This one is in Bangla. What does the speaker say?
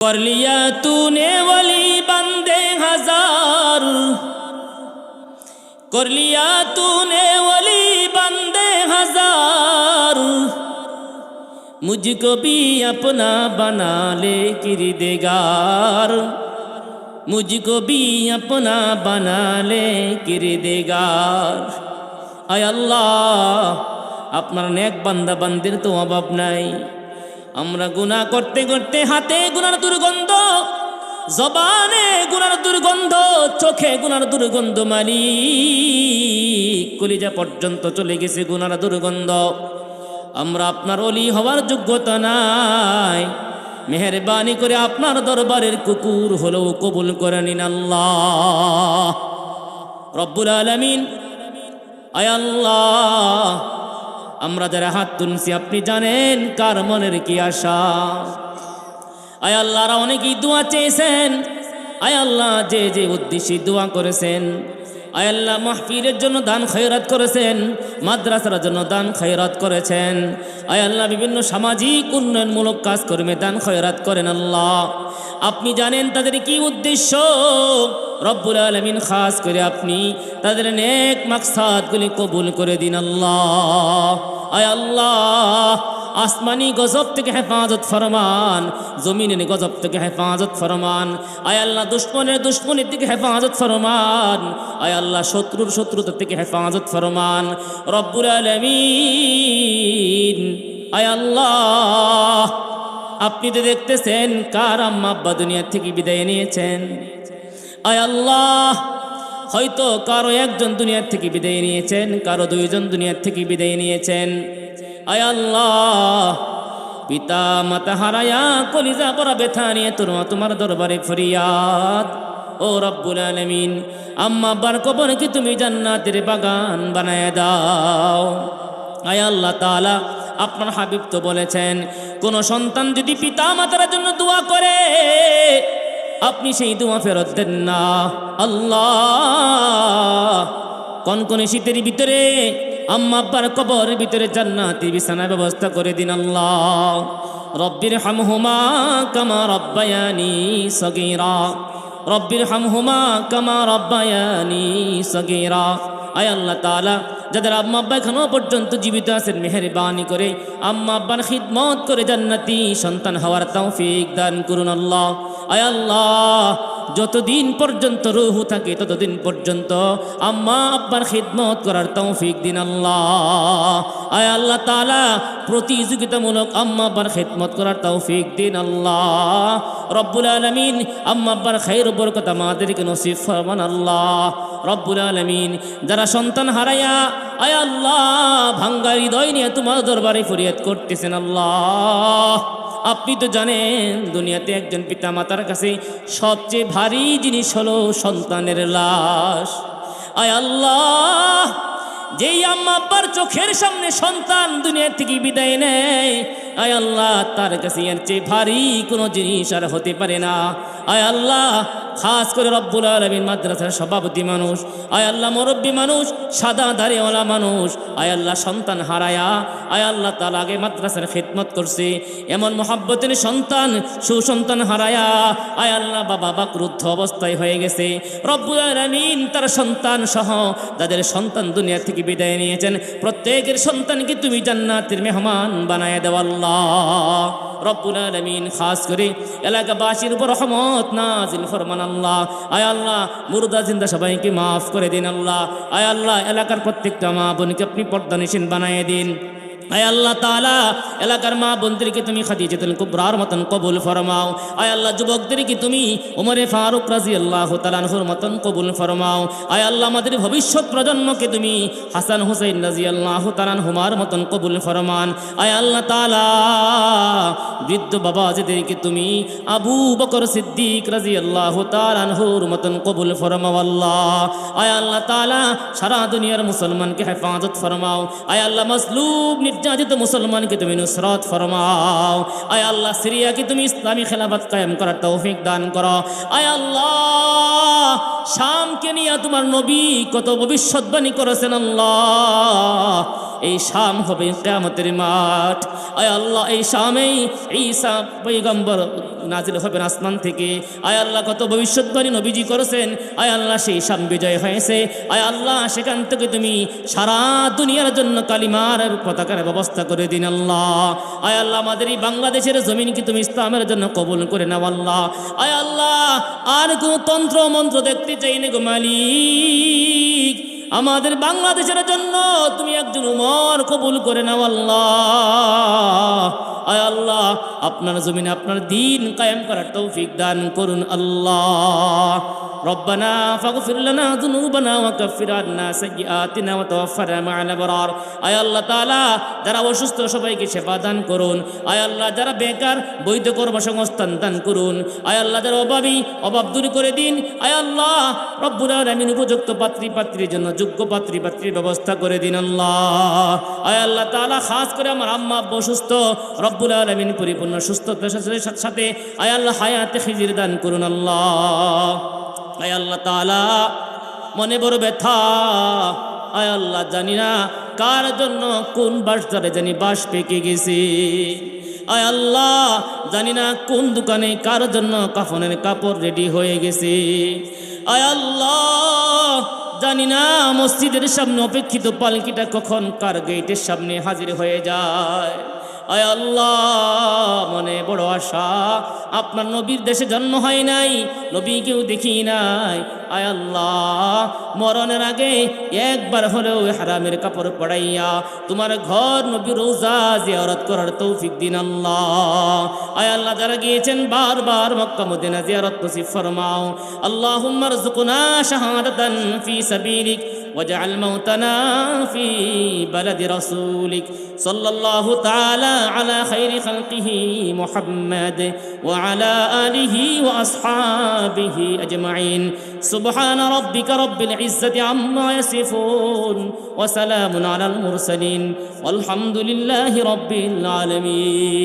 कर लिया तूने वली बंदे हजार कर लिया तूने वली बंदे हजार मुझको भी अपना बना ले किरदेगार मुझको भी अपना बना ले किरदेगार আয় আল্লাহ আপনার নেক বান্দা বান্দির তো অভাব নাই আমরা গুনাহ করতে করতে হাতে গুনার দুর্গন্ধ, জবানে গুনার দুর্গন্ধ, চোখে গুনার দুর্গন্ধ মালিক, কলিজা পর্যন্ত চলে গেছে গুনার দুর্গন্ধ। আমরা আপনার অলি হওয়ার যোগ্যতা নাই। মেহরবানি করে আপনার দরবারের কুকুর হলেও কবুল করে নিন আল্লাহ। রব্বুল আলমিন, আয় আল্লাহ আমরা যারা হাত তুলছি, আপনি জানেন কার মনের কি আশা? আয় আল্লাহরা অনেকেই দোয়া চেয়েছেন। আয় আল্লাহ, যে যে উদ্দেশ্যে দোয়া করেছেন। আয় আল্লাহ, মাহফিলের জন্য দান খয়রাত করেছেন, মাদ্রাসার জন্য দান খয়রাত করেছেন। আয় আল্লাহ, বিভিন্ন সামাজিক উন্নয়নমূলক কাজকর্মে দান খয়রাত করেন আল্লাহ। আপনি জানেন তাদের কি উদ্দেশ্য? রব্বুল আলমিন খাস করে আপনি তাদের নেক মাকসাদগুলি কবুল করে দিন আল্লাহ। আয় আল্লাহ, আসমানি গজব থেকে হেফাজত ফরমান, জমিনের গজব থেকে হেফাজত ফরমান। আয় আল্লাহ, দুশ্মনের দুশ্মনের থেকে হেফাজত ফরমান। আয় আল্লাহ, শত্রুর শত্রুতা থেকে হেফাজত ফরমান। রব্বুল আলমিন, আয় আল্লাহ আপনি তো দেখতেছেন, কার আম্মা আব্বা দুনিয়া থেকে বিদায় নিয়েছেন? আয় আল্লাহ, হয়তো কারও একজন দুনিয়ার থেকে বিদায় নিয়েছেন, কারও দুইজন দুনিয়ার থেকে বিদায় নিয়েছেন। আয় আল্লাহ, পিতা মাতা হারায়া কলিজা পরা ব্যথা নিয়ে তোর তোমার দরবারে ফরিয়াদ। ও রব্বুল আলমিন, আম্মা আব্বার কবর কি তুমি জান্নাতের বাগান বানায় দাও? আয় আল্লাহ তাআলা, আপনার হাবিব তো বলেছেন কোন সন্তান যদি পিতা মাতার জন্য দোয়া করে, আপনি সেই দোয়া ফেরত দেন না। আল্লাহ! কনকনে শীতের ভিতরে, আম্মা আব্বার কবরের ভিতরে জান্নাতি বিছানার ব্যবস্থা করে দিন আল্লাহ। রব্বির হামহুমা কামা রব্বায়ানি সগীরা। রব্বির হামহুমা কামা রব্বায়ানি সগীরা। আয় আল্লাহ তাআলা যাদের আম্মা আব্বা এখনও পর্যন্ত জীবিত আছেন, মেহরবানি করে আম্মা আব্বার খিদমত করে জান্নাতি সন্তান হওয়ার তৌফিক দান করুন আল্লাহ। আয় আল্লাহ, যতদিন পর্যন্ত রুহু থাকে ততদিন পর্যন্ত আম্মা আব্বার খিদমত করার তৌফিক দিন আল্লাহ। আয় আল্লাহ তালা প্রতিযোগিতামূলক আম্মা আব্বার খিদমত করার তৌফিক দিন আল্লাহ। রব্বুল আলমিন আম্মা আব্বার খাইর বরকত আমাদেরকে নসিব ফরমান আল্লাহ। রব্বুল আলমিন। যারা সন্তান হারাইয়া, আয় আল্লাহ, ভাঙ্গা হৃদয় নিয়ে তোমার দরবারে ফরিয়াদ করতেছেন আল্লাহ। আপনি তো জানেন, দুনিয়াতে একজন পিতা মাতার কাছে সবচেয়ে ভারী জিনিস হলো সন্তানের লাশ। আয় আল্লাহ, যেই আম্মা আব্বার চোখের সামনে সন্তান দুনিয়া থেকে বিদায় নেয় আয় আল্লাহ, তার কাছে এর চেয়ে ভারী কোনো জিনিস আর হতে পারে না। আয় আল্লাহ, খাস করে রব্বুল আলমীর মাদ্রাসার সভাপতি মানুষ। আয় আল্লাহ, মুরব্বী মানুষ, সাদা দাড়িওয়ালা মানুষ। আয় আল্লাহ, সন্তান হারায়া, আয় আল্লাহ তার আগে মাদ্রাসার খেদমত করছে। এমন মহাব্বতের সন্তান, সুসন্তান হারায়া, আয় আল্লাহ, বাবা বা ক্রুদ্ধ অবস্থায় হয়ে গেছে। রব্বুল আলমিন তার সন্তান সহ তাদের সন্তান দুনিয়া থেকে বিদায় নিয়েছেন। প্রত্যেকের সন্তানকে তুমি জান্নাতের মেহমান বানায় দেওয়া আল্লাহ। খাস আল্লাহ। আল্লাহ জিন্দা সবাইকে মাফ করে দিন আল্লাহ। আয় আল্লাহ, এলাকার প্রত্যেকটা মা বোনকে আপনি পর্দা নিশিন বানিয়ে দিন। আয় আল্লাহ তালা এলাকার মা বোনদেরকে তুমি খাদিজাতুল কুবরার মতন কবুল ফরমাও। আয় আল্লাহ যুবকদেরকে তুমি ওমরে ফারুক রাজি আল্লাহ তালানহুর মতন কবুল ফরমাও। আয় আল্লাহ আমাদের ভবিষ্যৎ প্রজন্মকে তুমি হাসান হুসাইন রাজি আল্লাহ তালান হুমার মতন কবুল ফরমান। আয় আল্লাহ তালা বৃদ্ধ বাবা যেদেরকে তুমি আবু বকর সিদ্দিক রাজি আল্লাহ তালানহুর মতন কবুল ফরমাও আল্লাহ। আয় আল্লাহ তালা সারা দুনিয়ার মুসলমানকে হেফাজত ফরমাও। আয় আল্লাহ মসলুব নির্যাতিত মুসলমানকে তুমি নুসরত ফরমাও। আয় আল্লাহ, সিরিয়াকে তুমি ইসলামী খেলাফত কায়েম করার তৌফিক দান করো। আয় আল্লাহ, শামকে নিয়ে তোমার নবী কত ভবিষ্যৎবাণী করেছেন আল্লাহ। এই শাম হবে কেয়ামতের মাঠ। আয় আল্লাহ, এই শামেই ঈসা পৈগম্বর নাজিল হবেন আসমান থেকে। আয় আল্লাহ, কত ভবিষ্যৎবাণী নবীজি করেছেন। আয় আল্লাহ, সেই শাম বিজয় হয়েছে। আয় আল্লাহ, সেখান থেকে তুমি সারা দুনিয়ার জন্য কালিমার পতাকার ব্যবস্থা করে দিন আল্লাহ। আয় আল্লাহ, আমাদের এই বাংলাদেশের জমিনকে তুমি ইসলামের জন্য কবুল করে নাও আল্লাহ। আয় আল্লাহ, আর কোনো তন্ত্র মন্ত্র দেখতে চাই না গো মালিক। আমাদের বাংলাদেশের জন্য তুমি একজন উমর কবুল করে নাও আল্লাহ। আয় আল্লাহ আপনার জমিনে আপনার দিন কায়েম করার তৌফিক দান করুন আল্লাহ ربنا فاغفر لنا ذنوبنا وكفر عنا سيئاتنا وتوفنا مع الابرار আয় আল্লাহ তাআলা যারা অসুস্থ সবাইকে সেবা দান করুন আয় আল্লাহ যারা বেকার বৈধ কর্মসংস্থান দান করুন আয় আল্লাহ যারা অভাবী অভাব দূর করে দিন আয় আল্লাহ রব্বুল আলামিন উপযুক্ত পাত্রী পাত্রীর জন্য যোগ্য পাত্রী পাত্রীর ব্যবস্থা করে দিন আল্লাহ আয় আল্লাহ তাআলা খাস করে আমার আম্মা আব্বা অসুস্থ রব্বুল আলামিন পরিপূর্ণ সুস্থতার সাথে সাথে আয় আল্লাহ হায়াতে খিজির দান করুন আল্লাহ। আয় আল্লাহ তালা মনে বড় ব্যথা। আয় আল্লাহ জানি না কার জন্য কোন বাস ধরে জানি বাস পেকে গেছে। আয় আল্লাহ জানি না কোন দোকানে কার জন্য কাফনের কাপড় রেডি হয়ে গেছে। আয় আল্লাহ জানি না মসজিদের সামনে অপেক্ষিত পালকিটা কখন কার গেটের সামনে হাজির হয়ে যায়। আয় আল্লাহ, মনে বড় আশা। আপনার নবীর দেশে জন্ম হয় নাই নবী কেউ দেখি নাই। আয় আল্লাহ, মরণের আগে একবার হলেও হারামের কাপড় পড়াইয়া তোমার ঘর নবী রোজা জিয়ারত করার তৌফিক দিন আল্লাহ। আয় আল্লাহ, যারা গিয়েছেন বারবার মক্কা, মদিনা জিয়ারত নসিব ফরমাও। আল্লাহুম্মা রযুকনা শাহাদাতান ফি সাবিলিক। واجعل موتنا في بلد رسولك. صلى الله تعالى على خير خلقه محمد وعلى آله وأصحابه أجمعين. سبحان ربك رب العزة عما يصفون وسلام على المرسلين. والحمد لله رب العالمين.